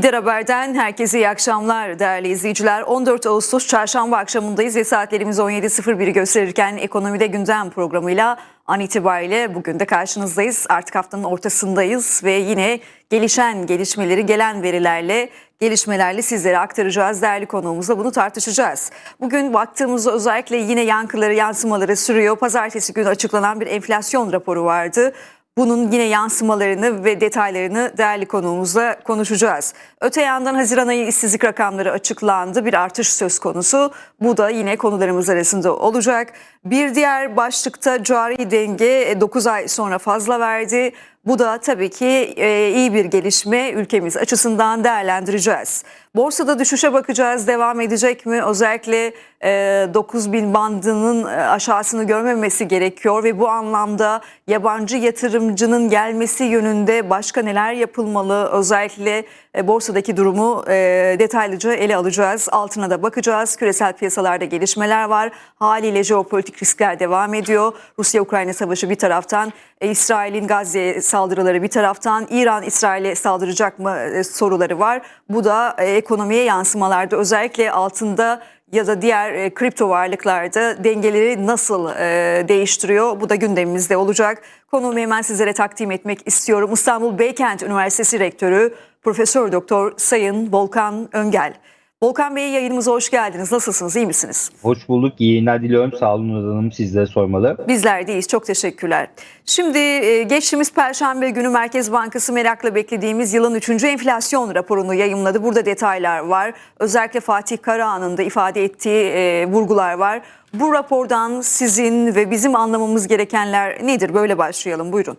Lider Haber'den herkese iyi akşamlar değerli izleyiciler. 14 Ağustos çarşamba akşamındayız ve saatlerimiz 17.01'i gösterirken ekonomide gündem programıyla an itibariyle bugün de karşınızdayız. Artık haftanın ortasındayız ve yine gelişen gelişmeleri gelen verilerle gelişmelerle sizlere aktaracağız. Değerli konuğumuzla bunu tartışacağız. Bugün baktığımızda özellikle yine yankıları yansımaları sürüyor. Pazartesi günü açıklanan bir enflasyon raporu vardı. Bunun yine yansımalarını ve detaylarını değerli konuğumuzla konuşacağız. Öte yandan Haziran ayı işsizlik rakamları açıklandı. Bir artış söz konusu. Bu da yine konularımız arasında olacak. Bir diğer başlıkta cari denge 9 ay sonra fazla verdi. Bu da tabii ki e, iyi bir gelişme ülkemiz açısından değerlendireceğiz. Borsada düşüşe bakacağız. Devam edecek mi? Özellikle e, 9000 bandının e, aşağısını görmemesi gerekiyor ve bu anlamda yabancı yatırımcının gelmesi yönünde başka neler yapılmalı? Özellikle borsadaki durumu e, detaylıca ele alacağız. Altına da bakacağız. Küresel piyasalarda gelişmeler var. Haliyle jeopolitik riskler devam ediyor. Rusya-Ukrayna savaşı bir taraftan, e, İsrail'in Gazze'ye saldırıları bir taraftan, İran İsrail'e saldıracak mı e, soruları var. Bu da e, ekonomiye yansımalarda özellikle altında ya da diğer e, kripto varlıklarda dengeleri nasıl e, değiştiriyor? Bu da gündemimizde olacak. Konuğumu hemen sizlere takdim etmek istiyorum. İstanbul Beykent Üniversitesi Rektörü Profesör Doktor Sayın Volkan Öngel. Volkan Bey yayınımıza hoş geldiniz. Nasılsınız? İyi misiniz? Hoş bulduk. İyi yayınlar diliyorum. Sağ olun Hanım. Sizlere sormalı. Bizler deyiz. Çok teşekkürler. Şimdi e, geçtiğimiz Perşembe günü Merkez Bankası merakla beklediğimiz yılın 3. enflasyon raporunu yayımladı. Burada detaylar var. Özellikle Fatih Karahan'ın da ifade ettiği e, vurgular var. Bu rapordan sizin ve bizim anlamamız gerekenler nedir? Böyle başlayalım. Buyurun.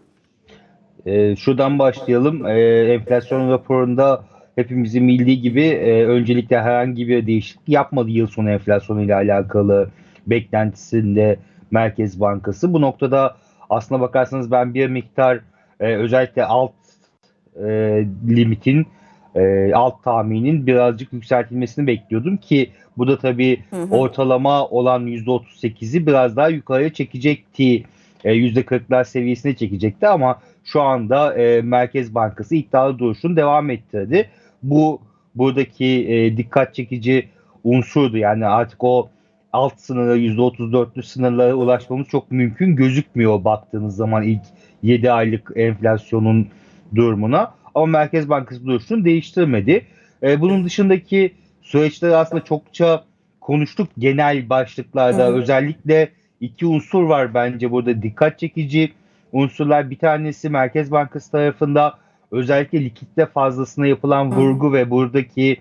Ee, şuradan başlayalım. Ee, enflasyon raporunda hepimizin bildiği gibi e, öncelikle herhangi bir değişiklik yapmadı yıl sonu enflasyonu ile alakalı beklentisinde Merkez Bankası. Bu noktada aslına bakarsanız ben bir miktar e, özellikle alt e, limitin e, alt tahminin birazcık yükseltilmesini bekliyordum ki bu da tabii Hı hı. ortalama olan %38'i biraz daha yukarıya çekecekti. E, %40'lar seviyesine çekecekti ama şu anda e, Merkez Bankası iddialı duruşunu devam ettirdi. Bu buradaki e, dikkat çekici unsurdu. Yani artık o alt sınırı %34'lü sınırlara ulaşmamız çok mümkün gözükmüyor baktığınız zaman ilk 7 aylık enflasyonun durumuna. Ama Merkez Bankası duruşunu değiştirmedi. E, bunun dışındaki süreçleri aslında çokça konuştuk genel başlıklarda. Hı. Özellikle iki unsur var bence burada dikkat çekici unsurlar. Bir tanesi Merkez Bankası tarafında özellikle likitte fazlasına yapılan Hı. vurgu ve buradaki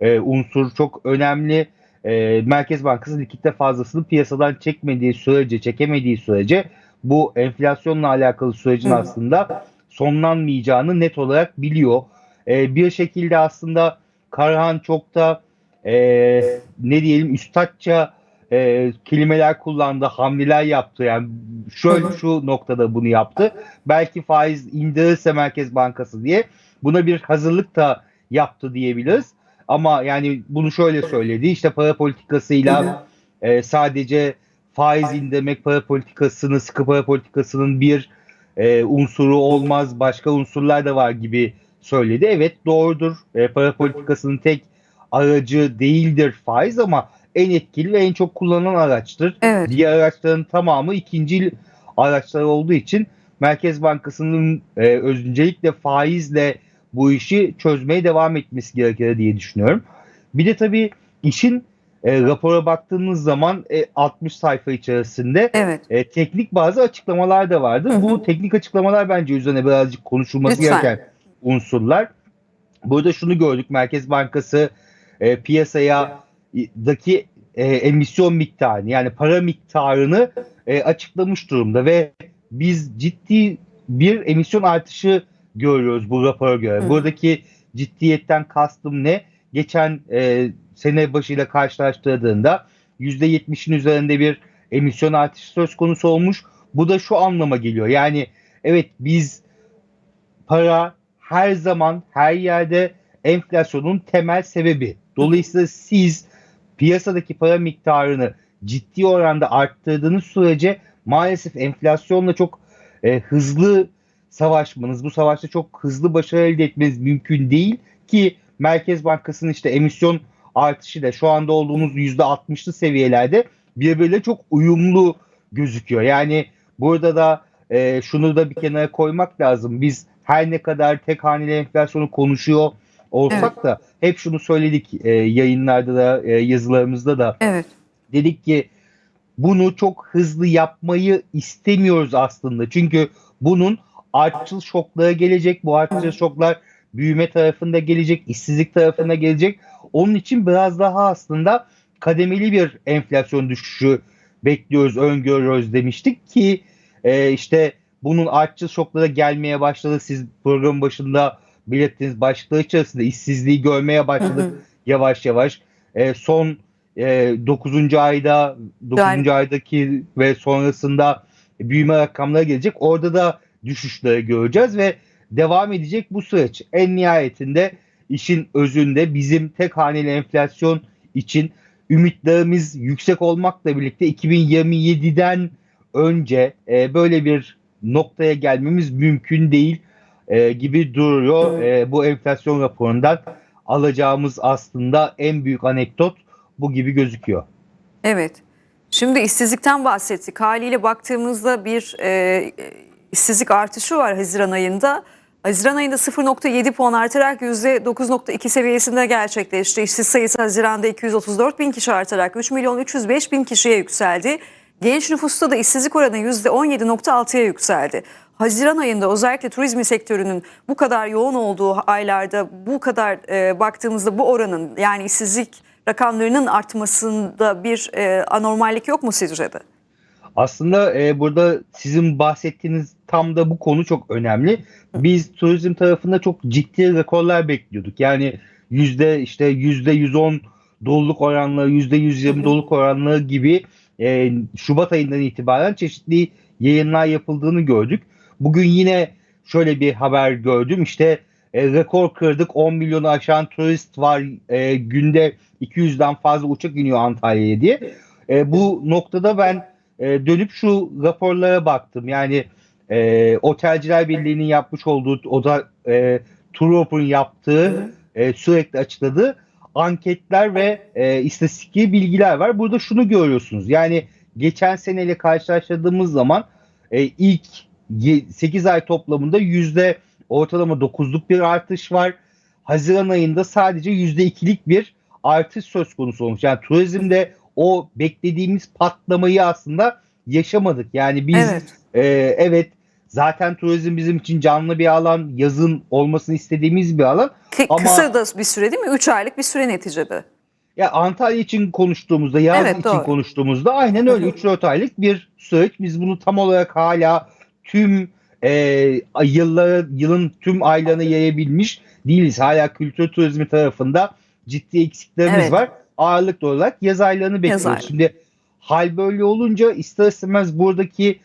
e, unsur çok önemli. E, Merkez Bankası likitte fazlasını piyasadan çekmediği sürece, çekemediği sürece bu enflasyonla alakalı sürecin Hı hı. aslında sonlanmayacağını net olarak biliyor. E, bir şekilde aslında Karhan çok da e, ne diyelim üstadça e, kelimeler kullandı, hamleler yaptı. Yani şöyle şu noktada bunu yaptı. Belki faiz indirirse Merkez Bankası diye buna bir hazırlık da yaptı diyebiliriz. Ama yani bunu şöyle söyledi. İşte para politikasıyla e, sadece faiz indirmek para politikasını, sıkı para politikasının bir e, unsuru olmaz. Başka unsurlar da var gibi söyledi. Evet doğrudur. E, para politikasının tek aracı değildir faiz ama en etkili ve en çok kullanılan araçtır. Evet. Diğer araçların tamamı ikinci araçlar olduğu için Merkez Bankası'nın e, öncelikle faizle bu işi çözmeye devam etmesi gerekir diye düşünüyorum. Bir de tabii işin e, rapora baktığınız zaman e, 60 sayfa içerisinde Evet. e, teknik bazı açıklamalar da vardı. Hı hı. Bu teknik açıklamalar bence üzerine birazcık konuşulması Lütfen. gereken unsurlar. Burada şunu gördük. Merkez Bankası e, piyasaya daki e, emisyon miktarını yani para miktarını e, açıklamış durumda ve biz ciddi bir emisyon artışı görüyoruz bu rapora göre. Hı. Buradaki ciddiyetten kastım ne? Geçen e, sene başıyla karşılaştırdığında %70'in üzerinde bir emisyon artışı söz konusu olmuş. Bu da şu anlama geliyor. Yani evet biz para her zaman her yerde enflasyonun temel sebebi. Dolayısıyla siz piyasadaki para miktarını ciddi oranda arttırdığınız sürece maalesef enflasyonla çok e, hızlı savaşmanız, bu savaşta çok hızlı başarı elde etmeniz mümkün değil ki Merkez Bankası'nın işte emisyon artışı da şu anda olduğumuz %60'lı seviyelerde birbiriyle çok uyumlu gözüküyor. Yani burada da e, şunu da bir kenara koymak lazım. Biz her ne kadar tek haneli enflasyonu konuşuyor olsak da hep şunu söyledik e, yayınlarda da e, yazılarımızda da Evet. dedik ki bunu çok hızlı yapmayı istemiyoruz aslında. Çünkü bunun artçıl şoklara gelecek. Bu artçıl şoklar büyüme tarafında gelecek, işsizlik tarafında gelecek. Onun için biraz daha aslında kademeli bir enflasyon düşüşü bekliyoruz, öngörüyoruz demiştik ki e, işte bunun artçıl şoklara gelmeye başladı. Siz programın başında belirttiğiniz başlıklar içerisinde işsizliği görmeye başladık yavaş yavaş. E, son e, 9. ayda 9. Yani- aydaki ve sonrasında büyüme rakamları gelecek. Orada da düşüşleri göreceğiz ve devam edecek bu süreç. En nihayetinde işin özünde bizim tek haneli enflasyon için ümitlerimiz yüksek olmakla birlikte 2027'den önce e, böyle bir noktaya gelmemiz mümkün değil e, gibi duruyor. E, bu enflasyon raporundan alacağımız aslında en büyük anekdot bu gibi gözüküyor. Evet. Şimdi işsizlikten bahsettik. Haliyle baktığımızda bir e, işsizlik artışı var Haziran ayında. Haziran ayında 0.7 puan artarak %9.2 seviyesinde gerçekleşti. İşsiz sayısı Haziran'da 234 bin kişi artarak 3 milyon 305 bin kişiye yükseldi. Genç nüfusta da işsizlik oranı %17.6'ya yükseldi. Haziran ayında özellikle turizm sektörünün bu kadar yoğun olduğu aylarda bu kadar e, baktığımızda bu oranın yani işsizlik rakamlarının artmasında bir e, anormallik yok mu sizce de? Aslında e, burada sizin bahsettiğiniz tam da bu konu çok önemli. Biz turizm tarafında çok ciddi rekorlar bekliyorduk. Yani yüzde işte yüzde 110 doluluk oranları, yüzde 120 doluluk oranları gibi e, Şubat ayından itibaren çeşitli yayınlar yapıldığını gördük. Bugün yine şöyle bir haber gördüm. İşte e, rekor kırdık 10 milyonu aşan turist var. E, günde 200'den fazla uçak iniyor Antalya'ya diye. E, bu noktada ben e, dönüp şu raporlara baktım. Yani e, Otelciler Birliği'nin yapmış olduğu, o da e, Turup'un yaptığı, e, sürekli açıkladığı anketler ve e, istatistik bilgiler var. Burada şunu görüyorsunuz. Yani geçen seneyle karşılaştırdığımız zaman e, ilk 8 ay toplamında yüzde ortalama 9'luk bir artış var. Haziran ayında sadece yüzde ikilik bir artış söz konusu olmuş. Yani turizmde o beklediğimiz patlamayı aslında yaşamadık. Yani biz Evet. e, evet zaten turizm bizim için canlı bir alan, yazın olmasını istediğimiz bir alan. Ki- Ama- Kısa da bir süre değil mi? 3 aylık bir süre neticede. Ya Antalya için konuştuğumuzda, yaz Evet, için doğru. konuştuğumuzda aynen öyle 3-4 aylık bir süreç. Biz bunu tam olarak hala tüm e, yılları, yılın tüm aylarına yayabilmiş değiliz. Hala kültür turizmi tarafında ciddi eksiklerimiz Evet. var. Ağırlıklı olarak yaz aylarını bekliyoruz. ayları. Şimdi hal böyle olunca ister istemez buradaki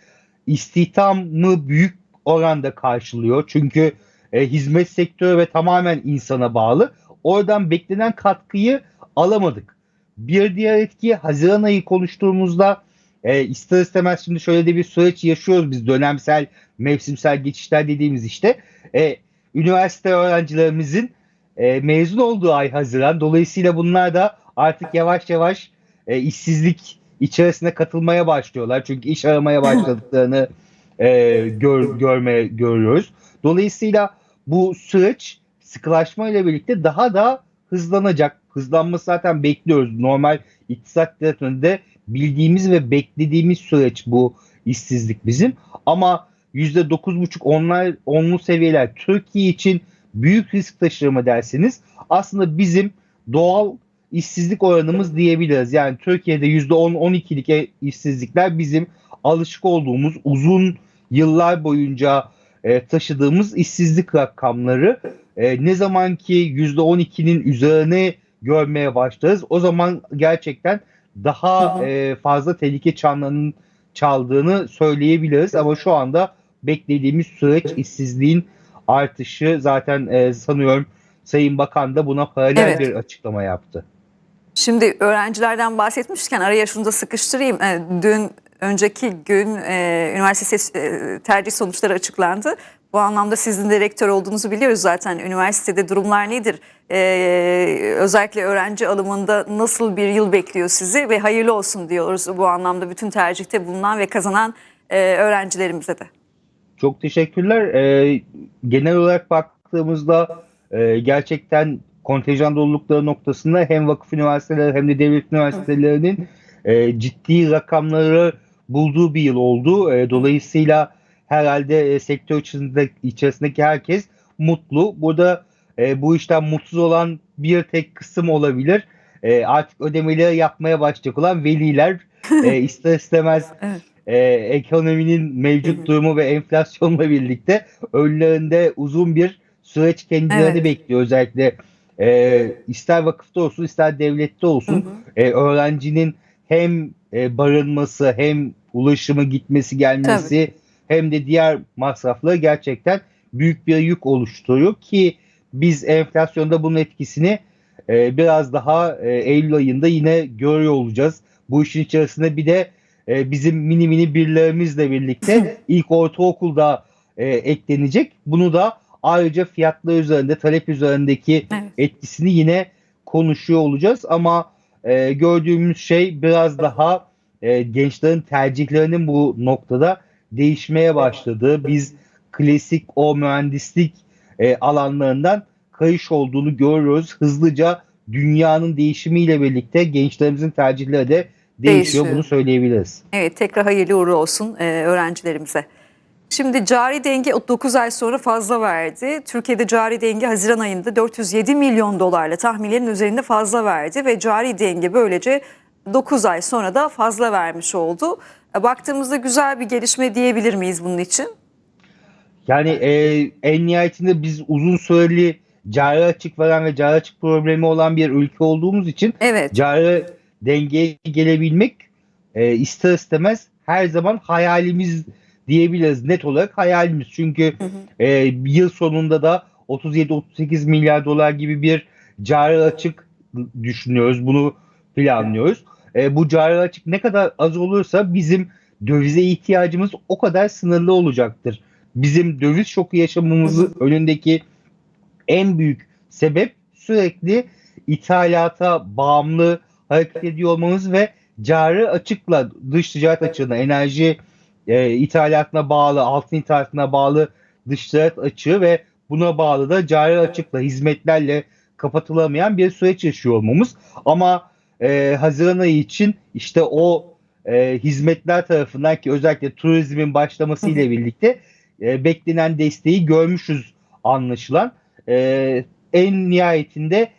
istihdamı büyük oranda karşılıyor. Çünkü e, hizmet sektörü ve tamamen insana bağlı. Oradan beklenen katkıyı alamadık. Bir diğer etki Haziran ayı konuştuğumuzda e, ister istemez şimdi şöyle de bir süreç yaşıyoruz biz dönemsel mevsimsel geçişler dediğimiz işte e, üniversite öğrencilerimizin e, mezun olduğu ay Haziran dolayısıyla bunlar da artık yavaş yavaş e, işsizlik içerisine katılmaya başlıyorlar çünkü iş aramaya başladıklarını e, gör, görme görüyoruz. Dolayısıyla bu süreç sıkılaşma ile birlikte daha da hızlanacak. Hızlanması zaten bekliyoruz. Normal iktisat literatüründe bildiğimiz ve beklediğimiz süreç bu işsizlik bizim. Ama %9,5 onlar onlu seviyeler Türkiye için büyük risk taşır mı derseniz aslında bizim doğal işsizlik oranımız diyebiliriz. Yani Türkiye'de %10-12'lik e- işsizlikler bizim alışık olduğumuz uzun yıllar boyunca e, taşıdığımız işsizlik rakamları e, ne zaman ki %12'nin üzerine görmeye başlarız o zaman gerçekten daha e, fazla tehlike çanlarının çaldığını söyleyebiliriz ama şu anda beklediğimiz süreç işsizliğin artışı zaten e, sanıyorum Sayın Bakan da buna paralel Evet. bir açıklama yaptı. Şimdi öğrencilerden bahsetmişken araya şunu da sıkıştırayım. E, Dün önceki gün e, üniversite ses- e, tercih sonuçları açıklandı. Bu anlamda sizin de rektör olduğunuzu biliyoruz zaten. Üniversitede durumlar nedir? Ee, özellikle öğrenci alımında nasıl bir yıl bekliyor sizi ve hayırlı olsun diyoruz bu anlamda bütün tercihte bulunan ve kazanan e, öğrencilerimize de. Çok teşekkürler. Ee, genel olarak baktığımızda e, gerçekten kontenjan dolulukları noktasında hem vakıf üniversiteleri hem de devlet üniversitelerinin e, ciddi rakamları bulduğu bir yıl oldu. E, dolayısıyla herhalde e, sektör içerisinde, içerisindeki herkes mutlu. Burada e, bu işten mutsuz olan bir tek kısım olabilir. E, artık ödemeleri yapmaya başlayacak olan veliler e, ister istemez Evet. e, ekonominin mevcut durumu ve enflasyonla birlikte önlerinde uzun bir süreç kendilerini Evet. bekliyor. Özellikle e, ister vakıfta olsun ister devlette olsun e, öğrencinin hem e, barınması hem ulaşımı gitmesi gelmesi hem de diğer masrafları gerçekten büyük bir yük oluşturuyor ki biz enflasyonda bunun etkisini e, biraz daha e, Eylül ayında yine görüyor olacağız. Bu işin içerisinde bir de e, bizim mini mini birlerimizle birlikte ilk ortaokulda e, eklenecek. Bunu da ayrıca fiyatlar üzerinde, talep üzerindeki Evet. etkisini yine konuşuyor olacağız. Ama e, gördüğümüz şey biraz daha e, gençlerin tercihlerinin bu noktada değişmeye başladığı. Biz klasik o mühendislik e, alanlarından kayış olduğunu görüyoruz. Hızlıca dünyanın değişimiyle birlikte gençlerimizin tercihleri de değişiyor. Değişiyor. Bunu söyleyebiliriz. Evet tekrar hayırlı uğurlu olsun e, öğrencilerimize. Şimdi cari denge 9 ay sonra fazla verdi. Türkiye'de cari denge Haziran ayında 407 milyon dolarla tahminlerin üzerinde fazla verdi ve cari denge böylece 9 ay sonra da fazla vermiş oldu. E, Baktığımızda güzel bir gelişme diyebilir miyiz bunun için? Yani e, en nihayetinde biz uzun süreli cari açık veren ve cari açık problemi olan bir ülke olduğumuz için Evet. cari dengeye gelebilmek e, ister istemez her zaman hayalimiz diyebiliriz. Net olarak hayalimiz. Çünkü e, yıl sonunda da 37-38 milyar dolar gibi bir cari açık düşünüyoruz. Bunu planlıyoruz. E, bu cari açık ne kadar az olursa bizim dövize ihtiyacımız o kadar sınırlı olacaktır. Bizim döviz şoku yaşamamızın önündeki en büyük sebep sürekli ithalata bağımlı hareket ediyor olmamız ve cari açıkla dış ticaret açığına, enerji e, ithalatına bağlı, altın ithalatına bağlı dış ticaret açığı ve buna bağlı da cari açıkla, hizmetlerle kapatılamayan bir süreç yaşıyor olmamız. Ama e, Haziran ayı için işte o e, hizmetler tarafından ki özellikle turizmin başlaması ile birlikte e, beklenen desteği görmüşüz anlaşılan. E, en nihayetinde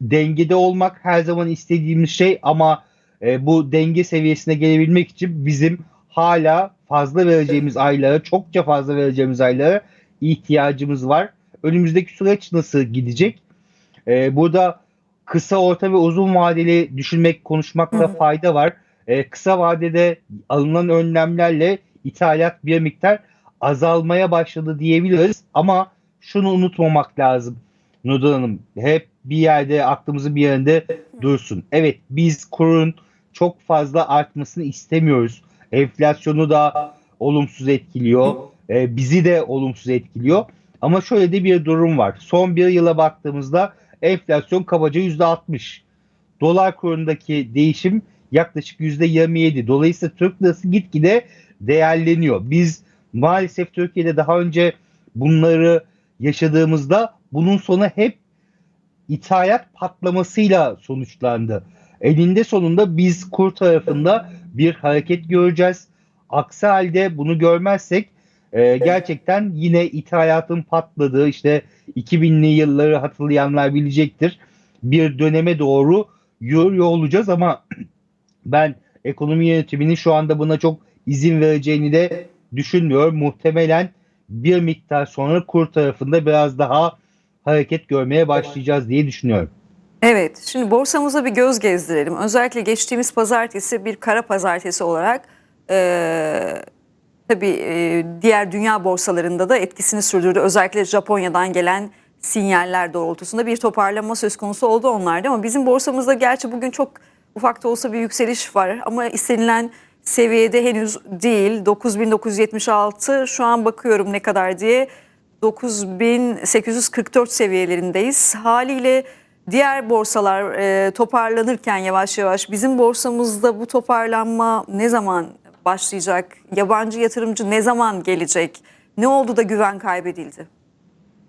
dengede olmak her zaman istediğimiz şey ama e, bu denge seviyesine gelebilmek için bizim hala fazla vereceğimiz aylara, çokça fazla vereceğimiz aylara ihtiyacımız var. Önümüzdeki süreç nasıl gidecek? E, burada kısa, orta ve uzun vadeli düşünmek, konuşmakta Hı fayda var. E, kısa vadede alınan önlemlerle ithalat bir miktar azalmaya başladı diyebiliriz. Ama şunu unutmamak lazım Nudan Hanım. Hep bir yerde aklımızın bir yerinde dursun. Evet biz kurun çok fazla artmasını istemiyoruz. Enflasyonu da olumsuz etkiliyor. E, bizi de olumsuz etkiliyor. Ama şöyle de bir durum var. Son bir yıla baktığımızda enflasyon kabaca %60. Dolar kurundaki değişim yaklaşık %27. Dolayısıyla Türk lirası gitgide değerleniyor. Biz maalesef Türkiye'de daha önce bunları yaşadığımızda bunun sonu hep ithalat patlamasıyla sonuçlandı. Eninde sonunda biz kur tarafında bir hareket göreceğiz. Aksi halde bunu görmezsek e, gerçekten yine ithalatın patladığı işte 2000'li yılları hatırlayanlar bilecektir. Bir döneme doğru yürüyor olacağız ama ben ekonomi yönetiminin şu anda buna çok izin vereceğini de düşünmüyorum. Muhtemelen bir miktar sonra kur tarafında biraz daha hareket görmeye başlayacağız diye düşünüyorum. Evet, şimdi borsamıza bir göz gezdirelim. Özellikle geçtiğimiz pazartesi bir kara pazartesi olarak eee tabii eee, diğer dünya borsalarında da etkisini sürdürdü. Özellikle Japonya'dan gelen sinyaller doğrultusunda bir toparlama söz konusu oldu onlarda. Ama bizim borsamızda gerçi bugün çok ufak da olsa bir yükseliş var. Ama istenilen seviyede henüz değil. 9976 şu an bakıyorum ne kadar diye 9844 seviyelerindeyiz. Haliyle diğer borsalar e, toparlanırken yavaş yavaş bizim borsamızda bu toparlanma ne zaman başlayacak? Yabancı yatırımcı ne zaman gelecek? Ne oldu da güven kaybedildi?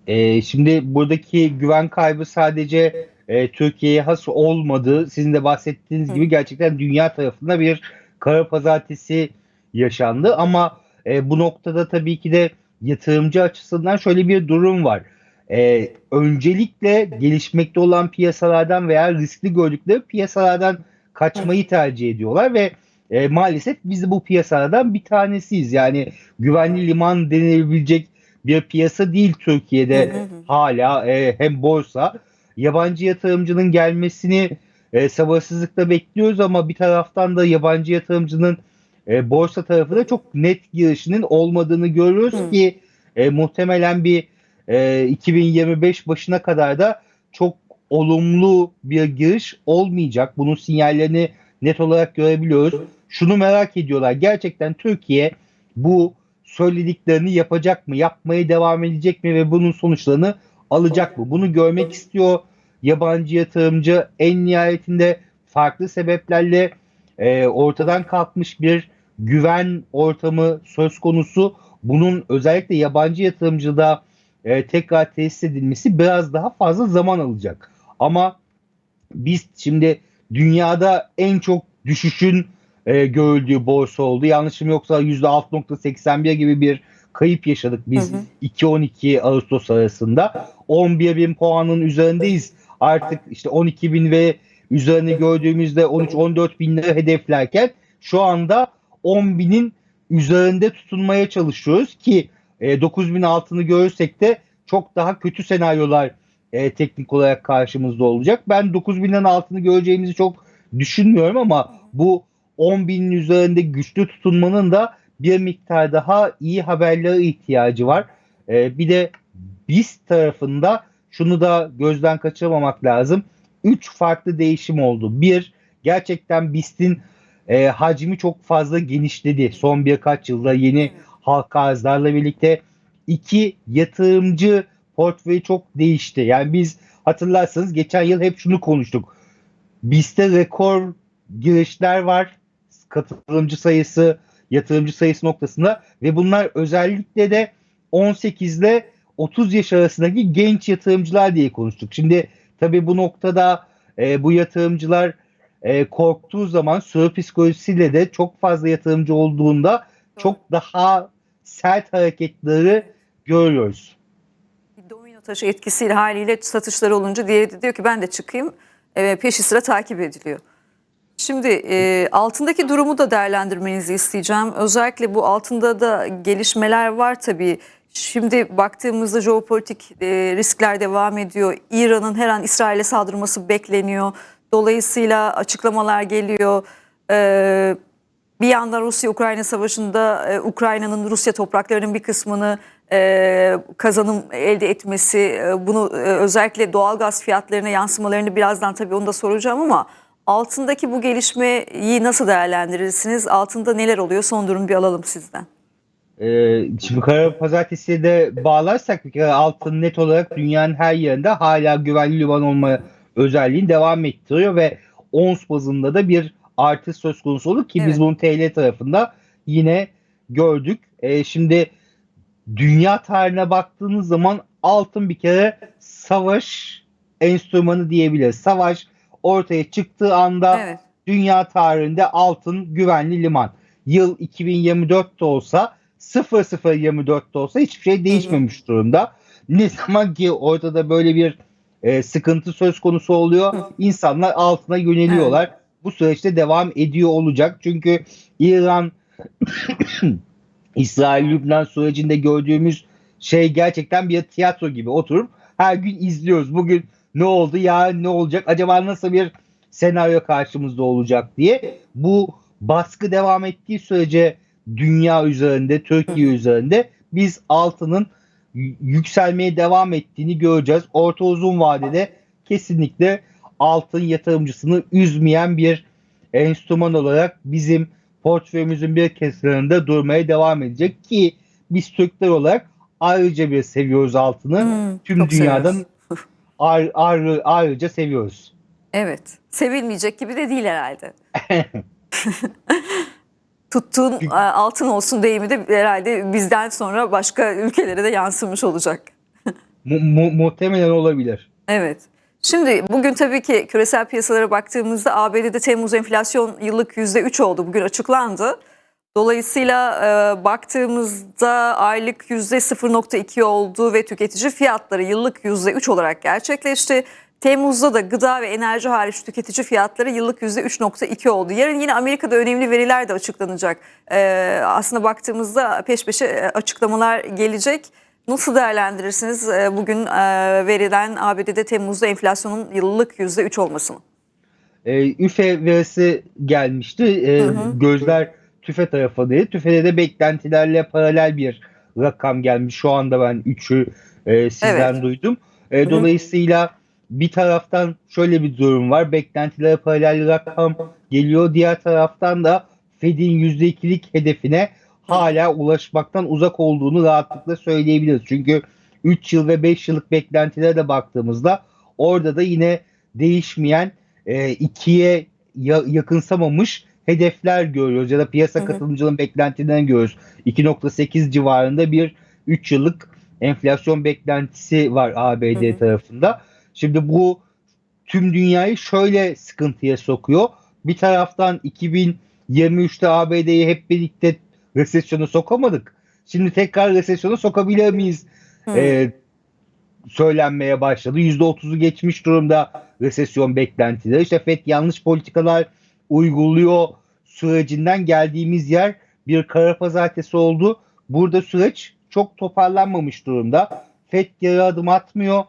Ee, şimdi buradaki güven kaybı sadece e, Türkiye'ye has olmadı. Sizin de bahsettiğiniz Hı. gibi gerçekten dünya tarafında bir kara pazartesi yaşandı. Ama e, bu noktada tabii ki de yatırımcı açısından şöyle bir durum var. E, öncelikle gelişmekte olan piyasalardan veya riskli gördükleri piyasalardan kaçmayı tercih ediyorlar ve e, maalesef biz bu piyasalardan bir tanesiyiz. Yani güvenli liman denilebilecek bir piyasa değil Türkiye'de Hı hı hı. hala e, hem borsa yabancı yatırımcının gelmesini e, sabırsızlıkla bekliyoruz ama bir taraftan da yabancı yatırımcının e, borsa tarafında çok net girişinin olmadığını görüyoruz Hı. ki e, muhtemelen bir e, 2025 başına kadar da çok olumlu bir giriş olmayacak. Bunun sinyallerini net olarak görebiliyoruz. Şunu merak ediyorlar. Gerçekten Türkiye bu söylediklerini yapacak mı? Yapmaya devam edecek mi? Ve bunun sonuçlarını alacak mı? Bunu görmek istiyor yabancı yatırımcı. En nihayetinde farklı sebeplerle e, ortadan kalkmış bir güven ortamı söz konusu. Bunun özellikle yabancı yatırımcıda e, tekrar tesis edilmesi biraz daha fazla zaman alacak. Ama biz şimdi dünyada en çok düşüşün e, görüldüğü borsa oldu. Yanlışım yoksa %6.81 gibi bir kayıp yaşadık biz Hı hı. 2-12 Ağustos arasında. 11 bin puanın üzerindeyiz. Artık işte 12 bin ve üzerine gördüğümüzde 13-14 binleri hedeflerken şu anda 10 binin üzerinde tutunmaya çalışıyoruz ki e, 9 bin altını görürsek de çok daha kötü senaryolar e, teknik olarak karşımızda olacak. Ben 9 binden altını göreceğimizi çok düşünmüyorum ama bu 10 binin üzerinde güçlü tutunmanın da bir miktar daha iyi haberlere ihtiyacı var. E, bir de BIST tarafında şunu da gözden kaçırmamak lazım. 3 farklı değişim oldu. Bir, gerçekten BIST'in e, hacmi çok fazla genişledi son birkaç yılda yeni halka arzlarla birlikte. İki, yatırımcı portföyü çok değişti. Yani biz hatırlarsanız geçen yıl hep şunu konuştuk. BIST'te rekor girişler var. Katılımcı sayısı, yatırımcı sayısı noktasında ve bunlar özellikle de 18 ile 30 yaş arasındaki genç yatırımcılar diye konuştuk. Şimdi tabii bu noktada e, bu yatırımcılar e, korktuğu zaman süre psikolojisiyle de çok fazla yatırımcı olduğunda çok daha sert hareketleri görüyoruz. Taşı etkisiyle haliyle satışları olunca diğeri de diyor ki ben de çıkayım. E, peşi sıra takip ediliyor. Şimdi e, altındaki durumu da değerlendirmenizi isteyeceğim. Özellikle bu altında da gelişmeler var tabii. Şimdi baktığımızda jeopolitik e, riskler devam ediyor. İran'ın her an İsrail'e saldırması bekleniyor. Dolayısıyla açıklamalar geliyor. E, bir yandan Rusya-Ukrayna savaşında e, Ukrayna'nın Rusya topraklarının bir kısmını e, kazanım elde etmesi, e, bunu e, özellikle doğalgaz fiyatlarına yansımalarını birazdan tabii onu da soracağım ama altındaki bu gelişmeyi nasıl değerlendirirsiniz? Altında neler oluyor? Son durum bir alalım sizden. Ee, şimdi kara pazartesiye de bağlarsak bir kere altın net olarak dünyanın her yerinde hala güvenli liman olma özelliğini devam ettiriyor ve ons bazında da bir artış söz konusu olur ki Evet. biz bunu TL tarafında yine gördük. Ee, şimdi dünya tarihine baktığınız zaman altın bir kere savaş enstrümanı diyebiliriz. Savaş ortaya çıktığı anda Evet. dünya tarihinde altın güvenli liman. Yıl 2024 de olsa 0024 de olsa hiçbir şey değişmemiş durumda. Ne zaman ki ortada böyle bir e, sıkıntı söz konusu oluyor, Hı. insanlar altına yöneliyorlar. Bu süreçte devam ediyor olacak. Çünkü İran İsrail-Lübnan sürecinde gördüğümüz şey gerçekten bir tiyatro gibi oturup her gün izliyoruz. Bugün ne oldu, yarın ne olacak, acaba nasıl bir senaryo karşımızda olacak diye. Bu baskı devam ettiği sürece dünya üzerinde, Türkiye üzerinde biz altının yükselmeye devam ettiğini göreceğiz. Orta uzun vadede kesinlikle altın yatırımcısını üzmeyen bir enstrüman olarak bizim portföyümüzün bir kesiminde durmaya devam edecek ki biz Türkler olarak ayrıca bir seviyoruz altını. Hmm, Tüm dünyadan ayrı, ayrı, ayrıca seviyoruz. Evet. Sevilmeyecek gibi de değil herhalde. Tuttuğun e, altın olsun deyimi de herhalde bizden sonra başka ülkelere de yansımış olacak. Mu- mu- muhtemelen olabilir. Evet. Şimdi bugün tabii ki küresel piyasalara baktığımızda ABD'de Temmuz enflasyon yıllık %3 oldu. Bugün açıklandı. Dolayısıyla e, baktığımızda aylık %0.2 oldu ve tüketici fiyatları yıllık %3 olarak gerçekleşti. Temmuz'da da gıda ve enerji hariç tüketici fiyatları yıllık %3.2 oldu. Yarın yine Amerika'da önemli veriler de açıklanacak. E, aslında baktığımızda peş peşe e, açıklamalar gelecek. Nasıl değerlendirirsiniz e, bugün e, verilen ABD'de Temmuz'da enflasyonun yıllık %3 olmasını? E, üfe verisi gelmişti. E, Hı hı. Gözler tüfe tarafındaydı. Tüfede de beklentilerle paralel bir rakam gelmiş. Şu anda ben 3'ü e, sizden Evet. duydum. E, dolayısıyla bir taraftan şöyle bir durum var. Beklentilere paralel rakam geliyor. Diğer taraftan da Fed'in %2'lik hedefine hala ulaşmaktan uzak olduğunu rahatlıkla söyleyebiliriz. Çünkü 3 yıl ve 5 yıllık beklentilere de baktığımızda orada da yine değişmeyen e, ikiye ya- yakınsamamış hedefler görüyoruz ya da piyasa Hı hı. katılımcının beklentilerini görüyoruz. 2.8 civarında bir 3 yıllık enflasyon beklentisi var ABD Hı hı. tarafında. Şimdi bu tüm dünyayı şöyle sıkıntıya sokuyor. Bir taraftan 2023'te ABD'yi hep birlikte resesyona sokamadık. Şimdi tekrar resesyona sokabilir miyiz? Ee, söylenmeye başladı. %30'u geçmiş durumda resesyon beklentileri. İşte FED yanlış politikalar uyguluyor sürecinden geldiğimiz yer bir kara pazartesi oldu. Burada süreç çok toparlanmamış durumda. FED geri adım atmıyor.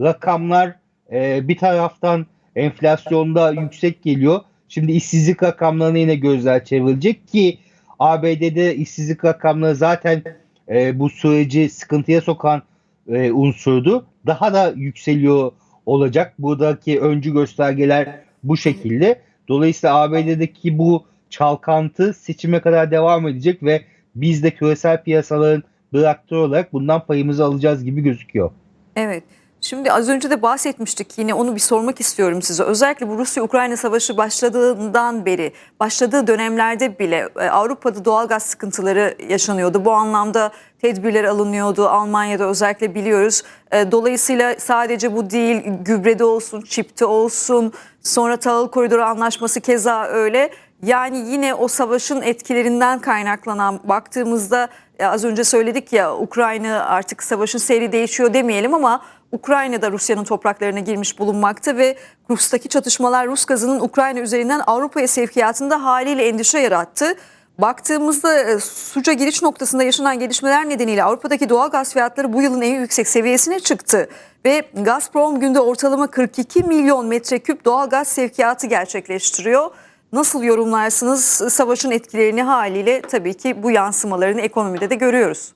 Rakamlar e, bir taraftan enflasyonda yüksek geliyor. Şimdi işsizlik rakamlarına yine gözler çevrilecek ki ABD'de işsizlik rakamları zaten e, bu süreci sıkıntıya sokan e, unsurdu. Daha da yükseliyor olacak. Buradaki öncü göstergeler bu şekilde. Dolayısıyla ABD'deki bu çalkantı seçime kadar devam edecek ve biz de küresel piyasaların bir aktör olarak bundan payımızı alacağız gibi gözüküyor. Evet. Şimdi az önce de bahsetmiştik yine onu bir sormak istiyorum size. Özellikle bu Rusya-Ukrayna savaşı başladığından beri, başladığı dönemlerde bile e, Avrupa'da doğalgaz sıkıntıları yaşanıyordu. Bu anlamda tedbirler alınıyordu. Almanya'da özellikle biliyoruz. E, Dolayısıyla sadece bu değil gübrede olsun, çipte olsun, sonra tahıl koridoru anlaşması keza öyle. Yani yine o savaşın etkilerinden kaynaklanan baktığımızda e, az önce söyledik ya Ukrayna artık savaşın seyri değişiyor demeyelim ama Ukrayna'da Rusya'nın topraklarına girmiş bulunmakta ve Rus'taki çatışmalar Rus gazının Ukrayna üzerinden Avrupa'ya sevkiyatında haliyle endişe yarattı. Baktığımızda e, Suca giriş noktasında yaşanan gelişmeler nedeniyle Avrupa'daki doğal gaz fiyatları bu yılın en yüksek seviyesine çıktı. Ve Gazprom günde ortalama 42 milyon metreküp doğal gaz sevkiyatı gerçekleştiriyor. Nasıl yorumlarsınız savaşın etkilerini haliyle tabii ki bu yansımalarını ekonomide de görüyoruz.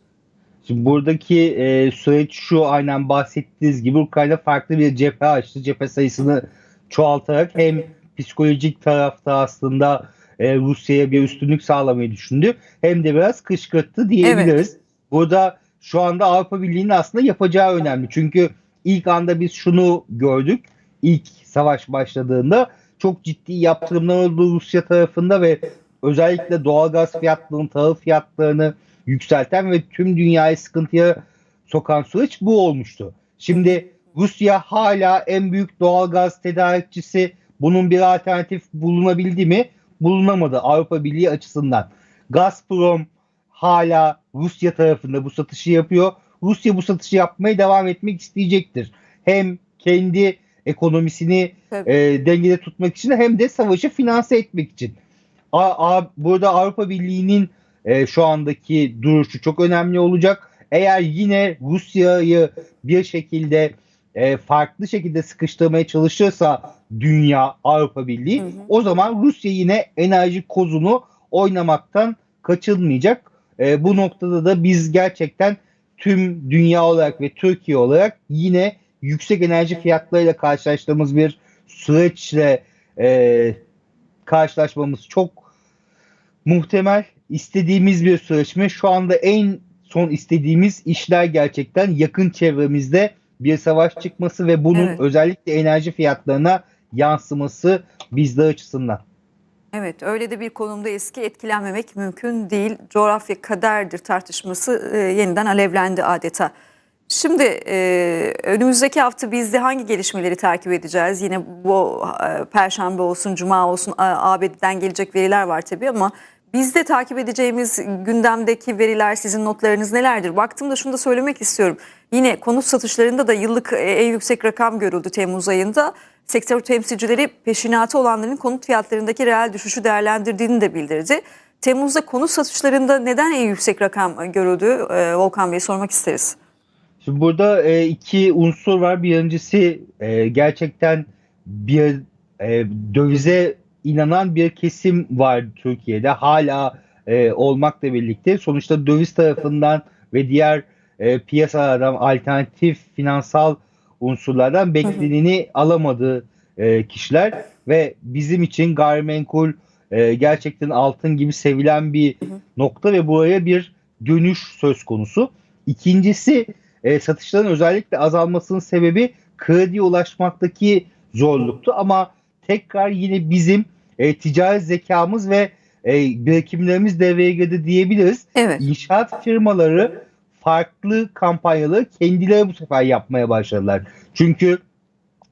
Şimdi buradaki e, süreç şu aynen bahsettiğiniz gibi Ukrayna farklı bir cephe açtı. Cephe sayısını çoğaltarak hem psikolojik tarafta aslında e, Rusya'ya bir üstünlük sağlamayı düşündü. Hem de biraz kışkırttı diyebiliriz. Burada şu anda Avrupa Birliği'nin aslında yapacağı önemli. Çünkü ilk anda biz şunu gördük. İlk savaş başladığında çok ciddi yaptırımlar oldu Rusya tarafında ve özellikle doğalgaz fiyatlarının, tahıl fiyatlarını yükselten ve tüm dünyayı sıkıntıya sokan süreç bu olmuştu. Şimdi Rusya hala en büyük doğalgaz tedarikçisi. Bunun bir alternatif bulunabildi mi? Bulunamadı Avrupa Birliği açısından. Gazprom hala Rusya tarafında bu satışı yapıyor. Rusya bu satışı yapmaya devam etmek isteyecektir. Hem kendi ekonomisini Tabii. e, dengede tutmak için hem de savaşı finanse etmek için. A, a- burada Avrupa Birliği'nin e, şu andaki duruşu çok önemli olacak. Eğer yine Rusya'yı bir şekilde e, farklı şekilde sıkıştırmaya çalışırsa dünya Avrupa Birliği Hı hı. o zaman Rusya yine enerji kozunu oynamaktan kaçınmayacak. E, bu noktada da biz gerçekten tüm dünya olarak ve Türkiye olarak yine yüksek enerji fiyatlarıyla karşılaştığımız bir süreçle e, karşılaşmamız çok muhtemel istediğimiz bir süreç mi? Şu anda en son istediğimiz işler gerçekten yakın çevremizde bir savaş çıkması ve bunun Evet. özellikle enerji fiyatlarına yansıması bizler açısından. Evet, öyle de bir konumda eski etkilenmemek mümkün değil. Coğrafya kaderdir tartışması e, yeniden alevlendi adeta. Şimdi e, önümüzdeki hafta biz de hangi gelişmeleri takip edeceğiz? Yine bu e, Perşembe olsun, Cuma olsun ABD'den gelecek veriler var tabii ama biz de takip edeceğimiz gündemdeki veriler, sizin notlarınız nelerdir? Baktığımda şunu da söylemek istiyorum. Yine konut satışlarında da yıllık e, en yüksek rakam görüldü Temmuz ayında. Sektör temsilcileri peşinatı olanların konut fiyatlarındaki reel düşüşü değerlendirdiğini de bildirdi. Temmuz'da konut satışlarında neden en yüksek rakam görüldü? E, Volkan Bey sormak isteriz. Şimdi burada e, iki unsur var. Birincisi gerçekten bir dövize inanan bir kesim var Türkiye'de. Hala e, olmakla birlikte. Sonuçta döviz tarafından ve diğer e, piyasalardan alternatif finansal unsurlardan bekleneni alamadığı e, kişiler. Ve bizim için gayrimenkul e, gerçekten altın gibi sevilen bir nokta ve buraya bir dönüş söz konusu. İkincisi e, satışların özellikle azalmasının sebebi krediye ulaşmaktaki zorluktu. Ama tekrar yine bizim e, ticaret zekamız ve e, birikimlerimiz devreye girdi diyebiliriz. Evet. İnşaat firmaları farklı kampanyaları kendileri bu sefer yapmaya başladılar. Çünkü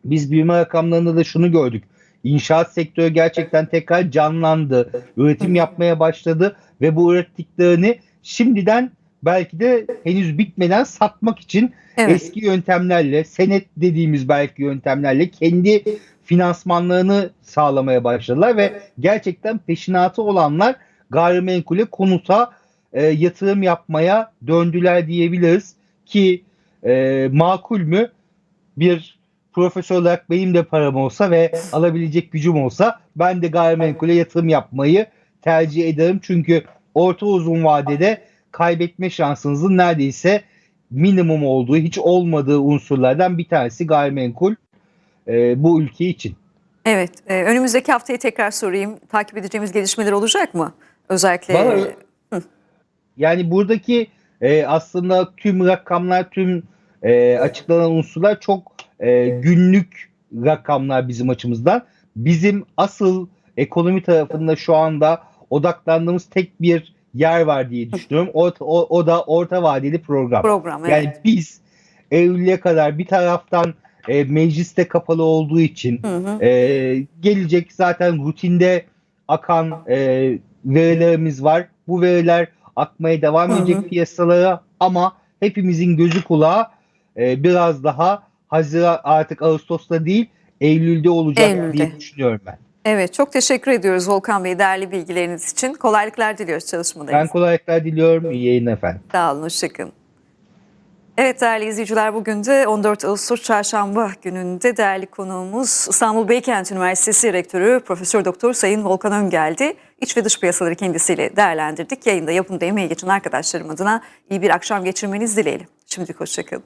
biz büyüme rakamlarında da şunu gördük. İnşaat sektörü gerçekten tekrar canlandı. Üretim yapmaya başladı ve bu ürettiklerini şimdiden belki de henüz bitmeden satmak için Evet. eski yöntemlerle, senet dediğimiz belki yöntemlerle kendi finansmanlarını sağlamaya başladılar ve gerçekten peşinatı olanlar gayrimenkule, konuta e, yatırım yapmaya döndüler diyebiliriz ki e, makul mü bir profesör olarak benim de param olsa ve alabilecek gücüm olsa ben de gayrimenkule yatırım yapmayı tercih ederim. Çünkü orta uzun vadede kaybetme şansınızın neredeyse minimum olduğu, hiç olmadığı unsurlardan bir tanesi gayrimenkul e, bu ülke için. Evet. e, önümüzdeki haftayı tekrar sorayım. Takip edeceğimiz gelişmeler olacak mı? Özellikle Bana- Yani buradaki e, aslında tüm rakamlar, tüm e, açıklanan unsurlar çok e, günlük rakamlar bizim açımızdan. Bizim asıl ekonomi tarafında şu anda odaklandığımız tek bir yer var diye düşünüyorum. O, o, o da orta vadeli program. program. Evet. Yani biz Eylül'e kadar bir taraftan e, mecliste kapalı olduğu için Hı hı. e, gelecek zaten rutinde akan e, verilerimiz var. Bu veriler akmaya devam Hı hı. edecek piyasalara ama hepimizin gözü kulağı e, biraz daha Haziran artık Ağustos'ta değil Eylül'de olacak Eylül'de. diye düşünüyorum ben. Evet, çok teşekkür ediyoruz Volkan Bey değerli bilgileriniz için. Kolaylıklar diliyoruz Ben çalışmalarınızda. kolaylıklar diliyorum. İyi yayınlar efendim. Sağ olun, hoşçakalın. Evet değerli izleyiciler bugün de 14 Ağustos Çarşamba gününde değerli konuğumuz İstanbul Beykent Üniversitesi Rektörü Profesör Doktor Sayın Volkan Öngel'di. İç ve dış piyasaları kendisiyle değerlendirdik. Yayında yapımda emeği geçen arkadaşlarım adına iyi bir akşam geçirmeniz dileyelim. Şimdilik hoşçakalın.